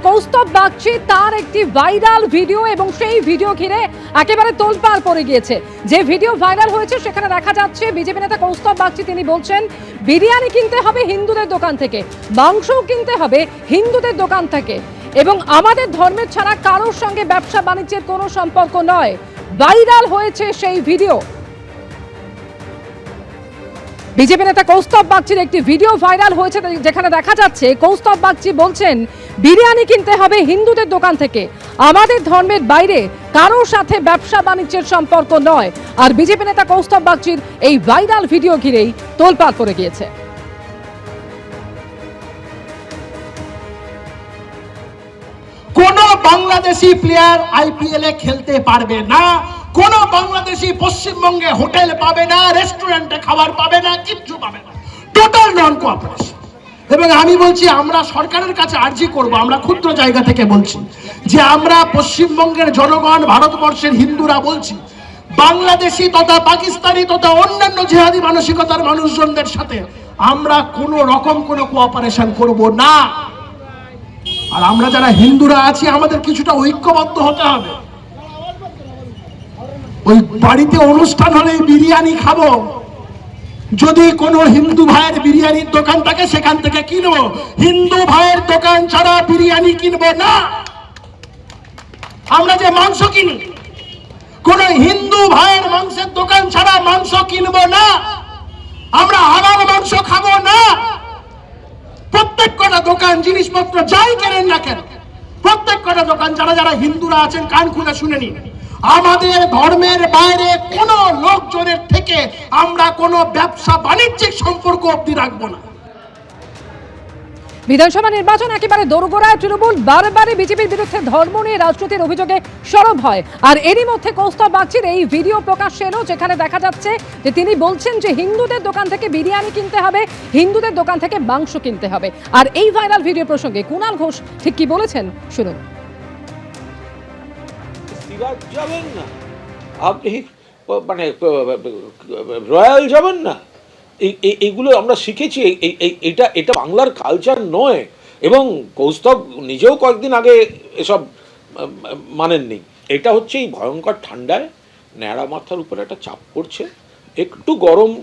কৌস্তব বাগচি তার একটি viral video এবং সেই ভিডিও ঘিরে একেবারে তোলপাড় পড়ে গিয়েছে। যে ভিডিও ভাইরাল হয়েছে, সেখানে দেখা যাচ্ছে বিজেপি নেতা কৌস্তব বাগচি, তিনি বলছেন, বিরিয়ানি কিনতে হবে হিন্দুদের দোকান থেকে, মাংসও কিনতে হবে হিন্দুদের দোকান থেকে। এবং আমাদের ধর্মের ছাড়া কারোর সঙ্গে ব্যবসা বাণিজ্যের কোনো সম্পর্ক নয়। ভাইরাল হয়েছে সেই ভিডিও। বিজেপি নেতা কৌস্তব বাগচির একটি ভিডিও ভাইরাল হয়েছে, যেখানে দেখা যাচ্ছে, কৌস্তব বাগচি বলছেন বিরিয়ানি কিনতে হবে হিন্দুদের দোকান থেকে। আমাদের ধর্মের বাইরে কারোর সাথে ব্যবসা বাণিজ্যের সম্পর্ক নয়। আর বিজেপি নেতা কৌস্তব বাগচির এই ভাইরাল ভিডিও ঘিরেই তোলপাড় পড়ে গিয়েছে। কোন বাংলাদেশি প্লেয়ার আইপিএল এ খেলতে পারবে না। কোন বাংলাদেশি পশ্চিমবঙ্গে হোটেল পাবে না রেস্টুরেন্টে খাবার পাবে না, কিচ্ছু পাবে না। টোটাল নন কোঅপারেশন এবং আমি বলছি, আমরা সরকারের কাছে আর্জি করব, আমরা ক্ষুদ্র জায়গা থেকে বলছি, যে আমরা পশ্চিমবঙ্গের জনগণ, ভারতবর্ষের হিন্দুরা বলছি, বাংলাদেশি তথা পাকিস্তানি তথা অন্যান্য জেহাদি মানসিকতার মানুষজনদের সাথে আমরা কোনো রকম কোনো কোঅপারেশন করব না। আর আমরা যারা হিন্দুরা আছি, আমাদের কিছুটা ঐক্যবদ্ধ হতে হবে। ওই বাড়িতে অনুষ্ঠান হলে বিরিয়ানি খাব যদি কোনো হিন্দু ভাইয়ের বিরিয়ানির দোকান থাকে, সেখান থেকে কিনবো। হিন্দু ভাইয়ের দোকান ছাড়া বিরিয়ানি কিনবো না। আমরা যে মাংস কিনি, কোন হিন্দু ভাইয়ের মাংসের দোকান ছাড়া মাংস কিনবো না। আমরা হালাল মাংস খাব না। প্রত্যেক কটা দোকান জিনিসপত্র যাই কেনেন না কেন প্রত্যেক কটা দোকান যারা যারা হিন্দুরা আছেন, কান খুলে শুনে নিন। আমাদের ধর্মের বাইরে কোন লোকজনের থেকে আমরা কোনো ব্যবসা বাণিজ্যিক সম্পর্ক অব্দি রাখব না। বিধানসভা নির্বাচন একেবারে দোরগোড়ায় তৃণমূল বারবারই বিজেপির বিরুদ্ধে ধর্ম নিয়ে রাজনীতির অভিযোগে সরব হয়। আর এরই মধ্যে কৌস্তব বাগচির এই ভিডিও প্রকাশ্যে এলো যেখানে দেখা যাচ্ছে যে তিনি বলছেন যে হিন্দুদের দোকান থেকে বিরিয়ানি কিনতে হবে হিন্দুদের দোকান থেকে মাংস কিনতে হবে। আর এই ভাইরাল ভিডিও প্রসঙ্গে কুণাল ঘোষ ঠিক কি বলেছেন? শুনুন। যাবেন না। আপনি মানে রয়্যাল যাবেন না। এই এই- এইগুলো আমরা শিখেছি এটা এটা বাংলার কালচার নয়। এবং কৌস্তব নিজেও কয়েকদিন আগে এসব মানেননি। এটা হচ্ছে এই ভয়ঙ্কর ঠান্ডায় ন্যাড়া মাথার উপরে একটা চাপ পড়ছে। একটু গরম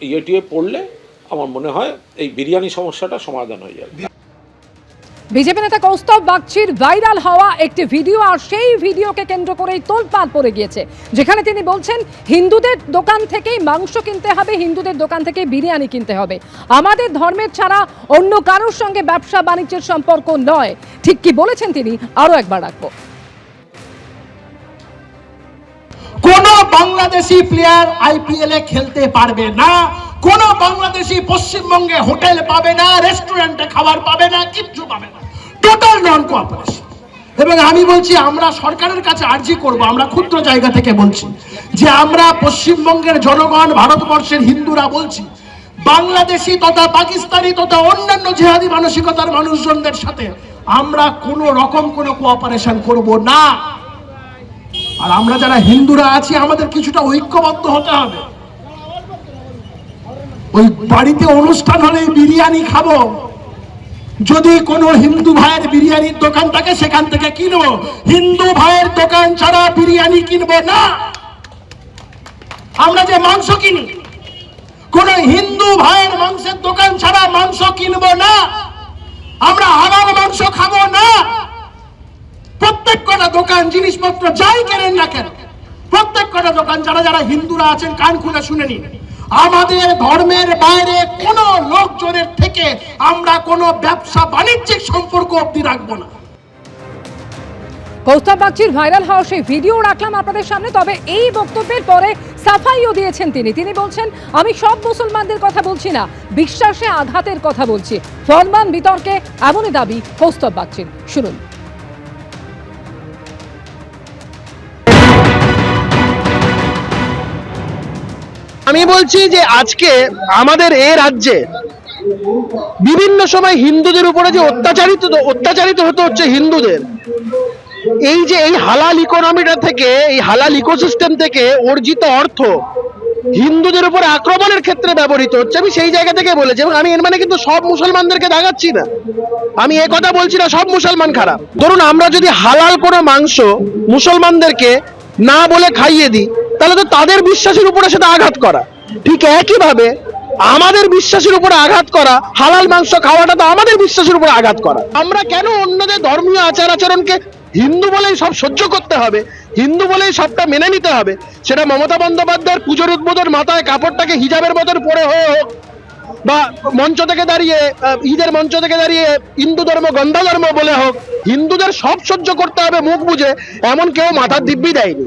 ইয়ে টিয়ে পড়লে আমার মনে হয় এই বিরিয়ানি সমস্যাটা সমাধান হয়ে যাবে। বিজেপি নেতা কৌস্তব বাগচির ভাইরাল হওয়া একটি ভিডিও আর সেই ভিডিওকে কেন্দ্র করেই তোলপাড় পড়ে গিয়েছে। যেখানে তিনি বলছেন, হিন্দুদের দোকান থেকেই মাংস কিনতে হবে, হিন্দুদের দোকান থেকে বিরিয়ানি কিনতে হবে। আমাদের ধর্মের ছাড়া অন্য কারোর সঙ্গে ব্যবসা বাণিজ্যের সম্পর্ক নয়। ঠিক কি বলেছেন তিনি? আরও একবার রাখব। কোন বাংলাদেশি প্লেয়ার আইপিএল খেলতে পারবে না। কোন বাংলাদেশি পশ্চিমবঙ্গে হোটেল পাবে না, রেস্টুরেন্টে খাবার পাবে না, কিচ্ছু পাবে না। টোটাল নন কোঅপারেশন এবং আমি বলছি, আমরা সরকারের কাছে আর্জি করব, আমরা ক্ষুদ্র জায়গা থেকে বলছি, যে আমরা পশ্চিমবঙ্গের জনগণ, ভারতবর্ষের হিন্দুরা বলছি, বাংলাদেশি তথা পাকিস্তানি তথা অন্যান্য জেহাদি মানসিকতার মানুষজনদের সাথে আমরা কোনো রকম কোনো কোঅপারেশন করব না। আর আমরা যারা হিন্দুরা আছি, আমাদের কিছুটা ঐক্যবদ্ধ হতে হবে। ওই বাড়িতে অনুষ্ঠান হলে বিরিয়ানি খাব। যদি কোনো হিন্দু ভাইয়ের বিরিয়ানির দোকান থাকে, সেখান থেকে কিনবো। হিন্দু ভাইয়ের দোকান ছাড়া বিরিয়ানি কিনবো না। আমরা যে মাংস কিনি, কোন হিন্দু ভাইয়ের মাংসের দোকান ছাড়া মাংস কিনবো না। আমরা হালাল মাংস খাব না। প্রত্যেক কটা দোকান জিনিসপত্র যাই কেনেন না কেন প্রত্যেক কটা দোকান যারা যারা হিন্দুরা আছেন, কান খুলে শুনে নিন। আমাদের ধর্মের বাইরে কোন লোকজনের থেকে আমরা কোনো ব্যবসা বাণিজ্যিক সম্পর্ক অব্দি রাখব না। কৌস্তব বাগচির ভাইরাল হওয়া সেই ভিডিও রাখলাম আপনাদের সামনে, তবে এই বক্তব্যের পরে সাফাইও দিয়েছেন তিনি। তিনি বলছেন, আমি সব মুসলমানদের কথা বলছি না, বিশ্বাসে আঘাতের কথা বলছি। ফরমান বিতর্কে এমনই দাবি কৌস্তব বাগচির। শুনুন। আমি বলছি যে আজকে আমাদের এ রাজ্যে বিভিন্ন সময় হিন্দুদের উপরে যে অত্যাচারিত অত্যাচারিত হতে হচ্ছে হিন্দুদের, এই যে এই হালাল ইকোনমিটা থেকে, এই হালাল ইকোসিস্টেম থেকে অর্জিত অর্থ হিন্দুদের উপর আক্রমণের ক্ষেত্রে ব্যবহৃত হচ্ছে, আমি সেই জায়গা থেকে বলেছি এবং আমি এর মানে কিন্তু সব মুসলমানদেরকে দাগাচ্ছি না। আমি এ কথা বলছি না, সব মুসলমান খারাপ। ধরুন আমরা যদি হালাল কোনো মাংস মুসলমানদেরকে না বলে খাইয়ে দিই তাহলে তো তাদের বিশ্বাসের উপরে সেটা আঘাত করা। ঠিক একইভাবে আমাদের বিশ্বাসের উপরে আঘাত করা, হালাল মাংস খাওয়াটা তো আমাদের বিশ্বাসের উপরে আঘাত করা। আমরা কেন অন্যদের ধর্মীয় আচার আচরণকে হিন্দু বলেই সব সহ্য করতে হবে, হিন্দু বলেই সবটা মেনে নিতে হবে? সেটা মমতা বন্দ্যোপাধ্যায়ের পুজোর উদ্বোধন মাথায় কাপড়টাকে হিজাবের মতন পরে হয়ে হোক বা মঞ্চ থেকে দাঁড়িয়ে ঈদের মঞ্চ থেকে দাঁড়িয়ে হিন্দু ধর্ম, গন্ধা ধর্ম বলে হোক, হিন্দুদের সব সহ্য করতে হবে মুখ বুঝে এমন কেউ মাথার দিব্যি দেয়নি।